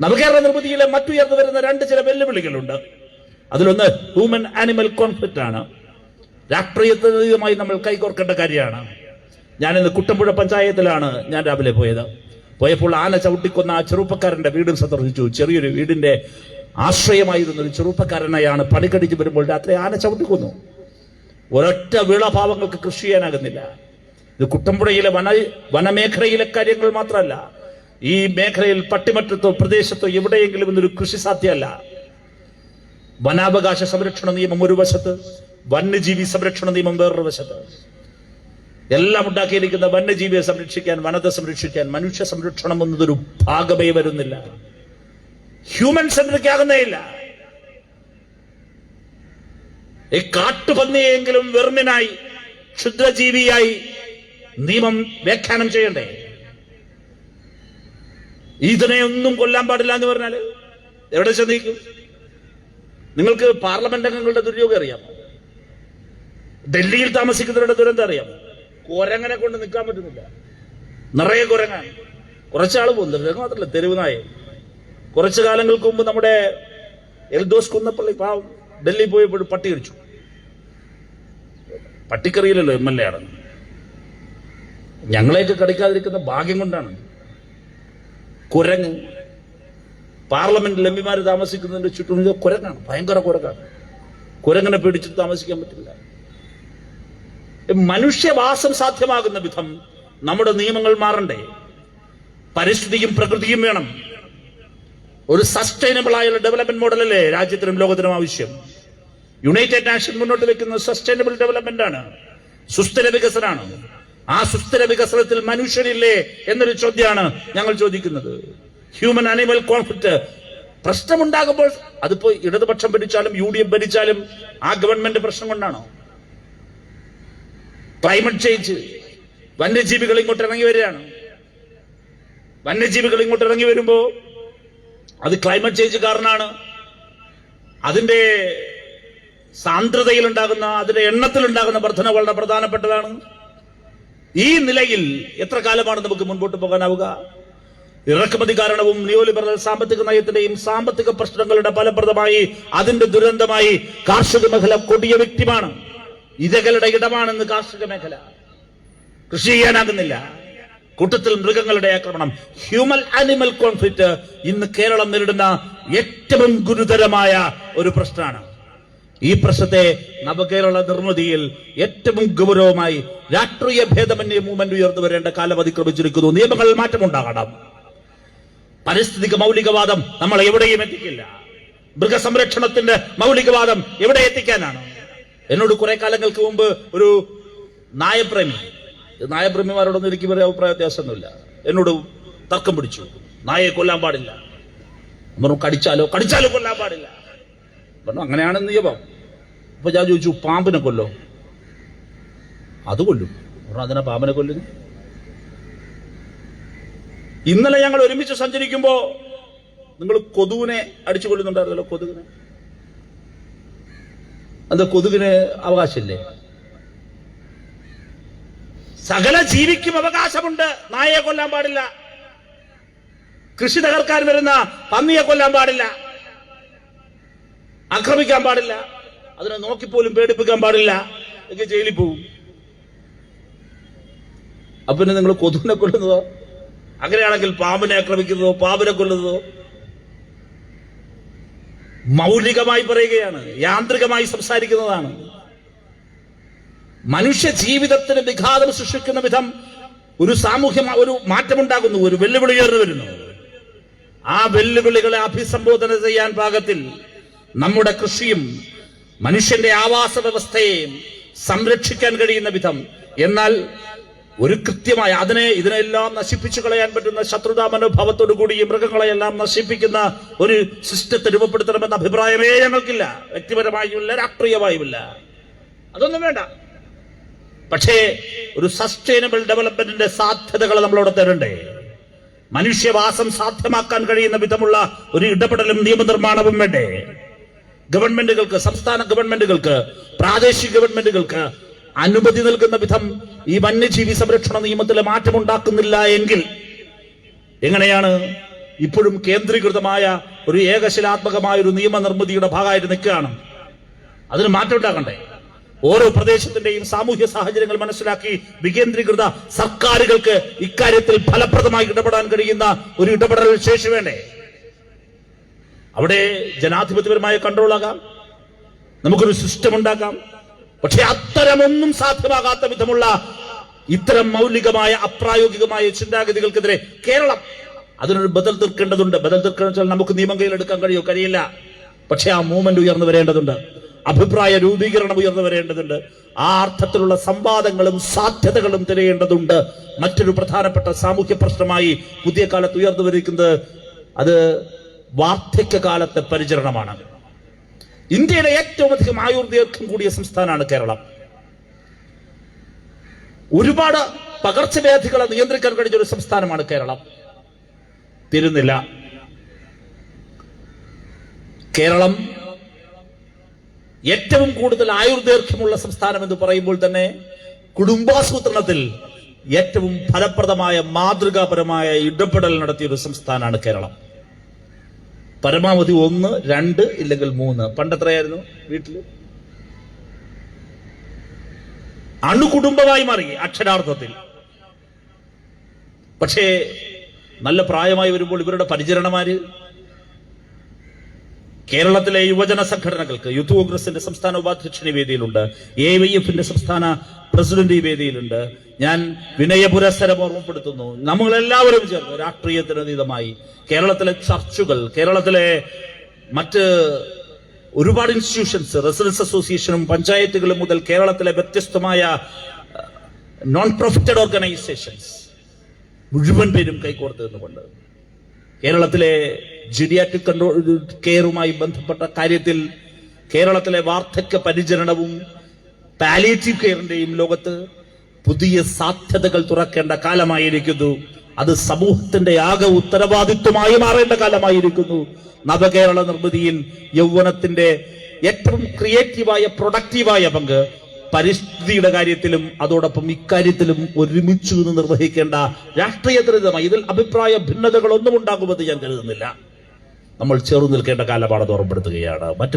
നവകേരള നിർമ്മിതിയിലെ മറ്റുയർന്നു വരുന്ന രണ്ട് ചില വെല്ലുവിളികളുണ്ട്. അതിലൊന്ന് ഹ്യൂമൻ ആനിമൽ കോൺഫ്ലിക്റ്റ് ആണ്. രാഷ്ട്രീയമായി നമ്മൾ കൈകോർക്കേണ്ട കാര്യമാണ്. ഞാനിന്ന് കുട്ടമ്പുഴ പഞ്ചായത്തിലാണ് ഞാൻ രാവിലെ പോയത്. പോയപ്പോൾ ആന ചവിട്ടിക്കൊന്ന ആ ചെറുപ്പക്കാരന്റെ വീടും സന്ദർശിച്ചു. ചെറിയൊരു വീടിന്റെ ആശ്രയമായിരുന്ന ഒരു ചെറുപ്പക്കാരനെയാണ് പണിക്കടിച്ച് വരുമ്പോൾ രാത്രി ആന ചവിട്ടിക്കൊന്നു. ഒരൊറ്റ വിളഭാവങ്ങൾക്ക് കൃഷി ചെയ്യാനാകുന്നില്ല. ഇത് കുട്ടമ്പുഴയിലെ വന വനമേഖലയിലെ കാര്യങ്ങൾ മാത്രമല്ല. ഈ മേഖലയിൽ പട്ടിമറ്റത്തോ പ്രദേശത്തോ എവിടെയെങ്കിലും ഇന്നൊരു കൃഷി സാധ്യമല്ല. വനാവകാശ സംരക്ഷണ നിയമം ഒരു വശത്ത് വന്യജീവി സംരക്ഷണ നിയമം വേറൊരു വശത്ത്. എല്ലാം ഉണ്ടാക്കിയിരിക്കുന്ന വന്യജീവിയെ സംരക്ഷിക്കാൻ വനത്തെ സംരക്ഷിക്കാൻ മനുഷ്യ സംരക്ഷണം എന്നതൊരു ഭാഗമേ വരുന്നില്ല. ഹ്യൂമൻ സെൻട്രിക് ആകുന്നേയില്ല ഈ കാട്ടുപന്നിയെങ്കിലും വെർമിനായി ക്ഷുദ്രജീവിയായി നിയമം വ്യാഖ്യാനം ചെയ്യണ്ടേ? ഇതിനെ ഒന്നും കൊല്ലാൻ പാടില്ല എന്ന് പറഞ്ഞാൽ എവിടെ ചെന്നേക്കും നിങ്ങൾക്ക് പാർലമെന്റ് അംഗങ്ങളുടെ ദുര്യോഗം അറിയാമോ ഡൽഹിയിൽ താമസിക്കുന്നവരുടെ ദുരന്തം അറിയാമോ കുരങ്ങനെ കൊണ്ട് നിൽക്കാൻ പറ്റുന്നില്ല. നിറയെ കുരങ്ങാണ് കുറച്ചാൾ പോകുന്നു മാത്രല്ല മാത്രമല്ല തെരുവ് നായ. കുറച്ചു കാലങ്ങൾക്ക് മുമ്പ് നമ്മുടെ എൽദോസ് കുന്നപ്പള്ളി പാവം ഡൽഹി പോയപ്പോൾ പട്ടി കടിച്ചു പട്ടിക്കറിയില്ലല്ലോ എം എൽ എ ആണ് ഞങ്ങളെയൊക്കെ കടിക്കാതിരിക്കുന്ന ഭാഗ്യം കൊണ്ടാണ്. കുരങ്ങ്. പാർലമെന്റിൽ എം പിമാര് താമസിക്കുന്നതിന്റെ ചുറ്റും കുരങ്ങാണ്. ഭയങ്കര കുരങ്ങാണ്. കുരങ്ങനെ പേടിച്ച് താമസിക്കാൻ പറ്റില്ല. മനുഷ്യവാസം സാധ്യമാകുന്ന വിധം നമ്മുടെ നിയമങ്ങൾ മാറണ്ടേ? പരിസ്ഥിതിയും പ്രകൃതിയും വേണം. ഒരു സസ്റ്റൈനബിൾ ആയുള്ള ഡെവലപ്മെന്റ് മോഡലല്ലേ രാജ്യത്തിനും ലോകത്തിനും ആവശ്യം? യുണൈറ്റഡ് നാഷൻ മുന്നോട്ട് വെക്കുന്ന സസ്റ്റൈനബിൾ ഡെവലപ്മെന്റ് ആണ്. സുസ്ഥിര വികസനമാണ് ആ സുസ്ഥിര വികസനത്തിൽ മനുഷ്യരില്ലേ എന്നൊരു ചോദ്യമാണ് ഞങ്ങൾ ചോദിക്കുന്നത്. ഹ്യൂമൻ അനിമൽ കോൺഫ്ലിക്ട് പ്രശ്നമുണ്ടാകുമ്പോൾ അതിപ്പോ ഇടതുപക്ഷം ഭരിച്ചാലും യു ഡി എഫ് ഭരിച്ചാലും ആ ഗവൺമെന്റ് പ്രശ്നം കൊണ്ടാണോ? ക്ലൈമറ്റ് ചേഞ്ച് വന്യജീവികൾ ഇങ്ങോട്ട് ഇറങ്ങി വരികയാണ്. വന്യജീവികൾ ഇങ്ങോട്ട് ഇറങ്ങി വരുമ്പോ അത് ക്ലൈമറ്റ് ചേഞ്ച് കാരണമാണ് അതിന്റെ സാന്ദ്രതയിൽ ഉണ്ടാകുന്ന അതിന്റെ എണ്ണത്തിൽ ഉണ്ടാകുന്ന വർധന വളരെ പ്രധാനപ്പെട്ടതാണ്. ഈ നിലയിൽ എത്ര കാലമാണ് നമുക്ക് മുൻപോട്ട് പോകാനാവുക? ഇറക്കുമതി കാരണവും നിയോലിബറൽ സാമ്പത്തിക നയത്തിന്റെയും സാമ്പത്തിക പ്രശ്നങ്ങളുടെ ഫലപ്രദമായി അതിന്റെ ദുരന്തമായി കാർഷിക മേഖല കൊടിയ വ്യക്തിമാണ്. ഇരകളുടെ ഇടമാണെന്ന് കാർഷിക മേഖല. കൃഷി ചെയ്യാനാകുന്നില്ല. കൂട്ടത്തിൽ മൃഗങ്ങളുടെ ആക്രമണം. ഹ്യൂമൻ ആനിമൽ കോൺഫ്ലിക്ട് ഇന്ന് കേരളം നേരിടുന്ന ഏറ്റവും ഗുരുതരമായ ഒരു പ്രശ്നമാണ്. ഈ പ്രശ്നത്തെ നവകേരള നിർമ്മിതിയിൽ ഏറ്റവും ഗൗരവമായി രാഷ്ട്രീയ ഭേദമന്യ മൂവ്മെന്റ് ഉയർന്നു വരേണ്ട കാലം അതിക്രമിച്ചിരിക്കുന്നു. നിയമങ്ങൾ മാറ്റമുണ്ടാകണം. പരിസ്ഥിതിക മൗലികവാദം നമ്മൾ എവിടെയും എത്തിക്കില്ല. മൃഗസംരക്ഷണത്തിന്റെ മൗലികവാദം എവിടെ എത്തിക്കാനാണ്? എന്നോട് കുറെ കാലങ്ങൾക്ക് മുമ്പ് ഒരു നായപ്രേമി നായപ്രേമിമാരോടൊന്നും എനിക്ക് വലിയ അഭിപ്രായ വ്യത്യാസമൊന്നുമില്ല. എന്നോട് തർക്കം പിടിച്ചു. നായയെ കൊല്ലാൻ പാടില്ല. പറഞ്ഞു കടിച്ചാലോ? കടിച്ചാലോ കൊല്ലാൻ പാടില്ല. പറഞ്ഞു അങ്ങനെയാണ് നിയമം. അപ്പൊ ഞാൻ ചോദിച്ചു പാമ്പിനെ കൊല്ലോ. അത് കൊല്ലും. അതിനെ പാമ്പിനെ കൊല്ലുന്നു ഇന്നലെ ഞങ്ങൾ ഒരുമിച്ച് സഞ്ചരിക്കുമ്പോ നിങ്ങൾ കൊതുകിനെ അടിച്ചു കൊല്ലുന്നുണ്ടായിരുന്നല്ലോ കൊതുകിനെ? അത് കൊതുകിന് അവകാശമില്ലേ? സകല ജീവിക്കും അവകാശമുണ്ട്. നായയെ കൊല്ലാൻ പാടില്ല. കൃഷി തകർക്കാൻ വരുന്ന പന്നിയെ കൊല്ലാൻ പാടില്ല. ആക്രമിക്കാൻ പാടില്ല. അതിനെ നോക്കിപ്പോലും പേടിപ്പിക്കാൻ പാടില്ല. എങ്കിൽ ജയിലിൽ പോകും അപ്പൊ നിങ്ങൾ കൊതുവിനെ കൊല്ലുന്നതോ? അങ്ങനെയാണെങ്കിൽ പാമ്പിനെ ആക്രമിക്കുന്നതോ? പാമ്പിനെ കൊല്ലുന്നതോ? മൗലികമായി പറയുകയാണ് യാന്ത്രികമായി സംസാരിക്കുന്നതാണ്. മനുഷ്യ ജീവിതത്തിന് വിഘാതം സൃഷ്ടിക്കുന്ന വിധം ഒരു സാമൂഹ്യ ഒരു മാറ്റമുണ്ടാകുന്നു ഒരു വെല്ലുവിളി ഉയർന്നു വരുന്നു. ആ വെല്ലുവിളികളെ അഭിസംബോധന ചെയ്യാൻ പാകത്തിൽ നമ്മുടെ കൃഷിയും മനുഷ്യന്റെ ആവാസ വ്യവസ്ഥയെ സംരക്ഷിക്കാൻ കഴിയുന്ന വിധം. എന്നാൽ ഒരു കൃത്യമായ അതിനെ ഇതിനെല്ലാം നശിപ്പിച്ചു കളയാൻ പറ്റുന്ന ശത്രുതാ മനോഭാവത്തോടു കൂടി ഈ മൃഗങ്ങളെയെല്ലാം നശിപ്പിക്കുന്ന ഒരു സിസ്റ്റത്തെ രൂപപ്പെടുത്തണമെന്ന അഭിപ്രായമേ ഞങ്ങൾക്കില്ല. വ്യക്തിപരമായുമില്ല രാഷ്ട്രീയമായുമില്ല. അതൊന്നും വേണ്ട. പക്ഷേ ഒരു സസ്റ്റൈനബിൾ ഡെവലപ്മെന്റിന്റെ സാധ്യതകൾ നമ്മളോട് തരണ്ടേ? മനുഷ്യവാസം സാധ്യമാക്കാൻ കഴിയുന്ന വിധമുള്ള ഒരു ഇടപെടലും നിയമനിർമ്മാണവും വേണ്ടേ? ഗവൺമെന്റുകൾക്ക് സംസ്ഥാന ഗവൺമെന്റുകൾക്ക് പ്രാദേശിക ഗവൺമെന്റുകൾക്ക് അനുമതി നൽകുന്ന വിധം ഈ വന്യജീവി സംരക്ഷണ നിയമത്തിൽ മാറ്റമുണ്ടാക്കുന്നില്ല എങ്കിൽ എങ്ങനെയാണ് ഇപ്പോഴും കേന്ദ്രീകൃതമായ ഒരു ഏകശിലാത്മകമായ ഒരു നിയമനിർമ്മിതിയുടെ ഭാഗമായിട്ട് നിൽക്കുകയാണ്? അതിന് മാറ്റം ഉണ്ടാക്കണ്ടേ ഓരോ പ്രദേശത്തിന്റെയും സാമൂഹ്യ സാഹചര്യങ്ങൾ മനസ്സിലാക്കി വികേന്ദ്രീകൃത സർക്കാരുകൾക്ക് ഇക്കാര്യത്തിൽ ഫലപ്രദമായി ഇടപെടാൻ കഴിയുന്ന ഒരു ഇടപെടൽ ശേഷി വേണ്ടേ? അവിടെ ജനാധിപത്യപരമായ കൺട്രോൾ ആകാം നമുക്കൊരു സിസ്റ്റം ഉണ്ടാക്കാം പക്ഷെ അത്തരമൊന്നും സാധ്യമാകാത്ത വിധമുള്ള ഇത്തരം മൗലികമായ അപ്രായോഗികമായ ചിന്താഗതികൾക്കെതിരെ കേരളം അതിനൊരു ബദൽ തീർക്കേണ്ടതുണ്ട്. ബദൽ തീർക്കണം വെച്ചാൽ നമുക്ക് നിയമം കയ്യിലെടുക്കാൻ കഴിയോ? കഴിയില്ല. പക്ഷെ ആ മൂവ്മെന്റ് ഉയർന്നു വരേണ്ടതുണ്ട്. അഭിപ്രായ രൂപീകരണം ഉയർന്നു വരേണ്ടതുണ്ട്. ആ അർത്ഥത്തിലുള്ള സംവാദങ്ങളും സാധ്യതകളും തിരയേണ്ടതുണ്ട്. മറ്റൊരു പ്രധാനപ്പെട്ട സാമൂഹ്യ പ്രശ്നമായി പുതിയ കാലത്ത് ഉയർന്നു വരിക്കുന്നത് അത് വാർദ്ധക്യകാലത്തെ പരിചരണമാണ്. ഇന്ത്യയിലെ ഏറ്റവും അധികം ആയുർദൈർഘ്യം കൂടിയ സംസ്ഥാനമാണ് കേരളം. ഒരുപാട് പകർച്ചവ്യാധികളെ നിയന്ത്രിക്കാൻ കഴിഞ്ഞ ഒരു സംസ്ഥാനമാണ് കേരളം. തിരുന്നില്ല. കേരളം ഏറ്റവും കൂടുതൽ ആയുർദൈർഘ്യമുള്ള സംസ്ഥാനം എന്ന് പറയുമ്പോൾ തന്നെ കുടുംബാസൂത്രണത്തിൽ ഏറ്റവും ഫലപ്രദമായ മാതൃകാപരമായ ഇടപെടൽ നടത്തിയ ഒരു സംസ്ഥാനമാണ് കേരളം. പരമാവധി ഒന്ന് രണ്ട് ഇല്ലെങ്കിൽ മൂന്ന്. പണ്ടെത്രയായിരുന്നു വീട്ടിൽ? അണുകുടുംബമായി മാറി അക്ഷരാർത്ഥത്തിൽ. പക്ഷേ നല്ല പ്രായമായി വരുമ്പോൾ ഇവരുടെ പരിചരണമാര് കേരളത്തിലെ യുവജന സംഘടനകൾക്ക് യൂത്ത് കോൺഗ്രസിന്റെ സംസ്ഥാന ഉപാധ്യക്ഷ വേദിയിലുണ്ട്. എ വൈ എഫിന്റെ സംസ്ഥാന പ്രസിഡന്റ് ഈ വേദിയിലുണ്ട്. ഞാൻ വിനയ പുരസ്സരം ഓർമ്മപ്പെടുത്തുന്നു. നമ്മളെല്ലാവരും ചേർന്ന് രാഷ്ട്രീയത്തിനതീതമായി കേരളത്തിലെ ചർച്ചുകൾ കേരളത്തിലെ മറ്റ് ഒരുപാട് ഇൻസ്റ്റിറ്റ്യൂഷൻസ് റെസിഡൻസ് അസോസിയേഷനും പഞ്ചായത്തുകളും മുതൽ കേരളത്തിലെ വ്യത്യസ്തമായ നോൺ പ്രോഫിറ്റഡ് ഓർഗനൈസേഷൻസ് മുഴുവൻ പേരും കൈകോർത്ത് നിന്നുകൊണ്ട് കേരളത്തിലെ ജിഡിയാറ്റിക് കൺട്രോൾ കെയറുമായി ബന്ധപ്പെട്ട കാര്യത്തിൽ കേരളത്തിലെ വാർദ്ധക്യ പരിചരണവും പാലിയേറ്റീവ് കെയറിന്റെയും ലോകത്ത് പുതിയ സാധ്യതകൾ തുറക്കേണ്ട കാലമായിരിക്കുന്നു. അത് സമൂഹത്തിന്റെ ആകെ ഉത്തരവാദിത്വമായി മാറേണ്ട കാലമായിരിക്കുന്നു. നവകേരള നിർമ്മിതിയിൽ യൗവനത്തിന്റെ ഏറ്റവും ക്രിയേറ്റീവായ പ്രൊഡക്റ്റീവായ പങ്ക് പരിസ്ഥിതിയുടെ കാര്യത്തിലും അതോടൊപ്പം ഇക്കാര്യത്തിലും ഒരുമിച്ച് നിന്ന് നിർവഹിക്കേണ്ട രാഷ്ട്രീയതരിതമായി ഇതിൽ അഭിപ്രായ ഭിന്നതകളൊന്നും ഉണ്ടാകുമെന്ന് ഞാൻ കരുതുന്നില്ല. നമ്മൾ ചേർന്ന് നിൽക്കേണ്ട കാലമാണെന്ന് ഓർമ്മപ്പെടുത്തുകയാണ്. മറ്റൊരു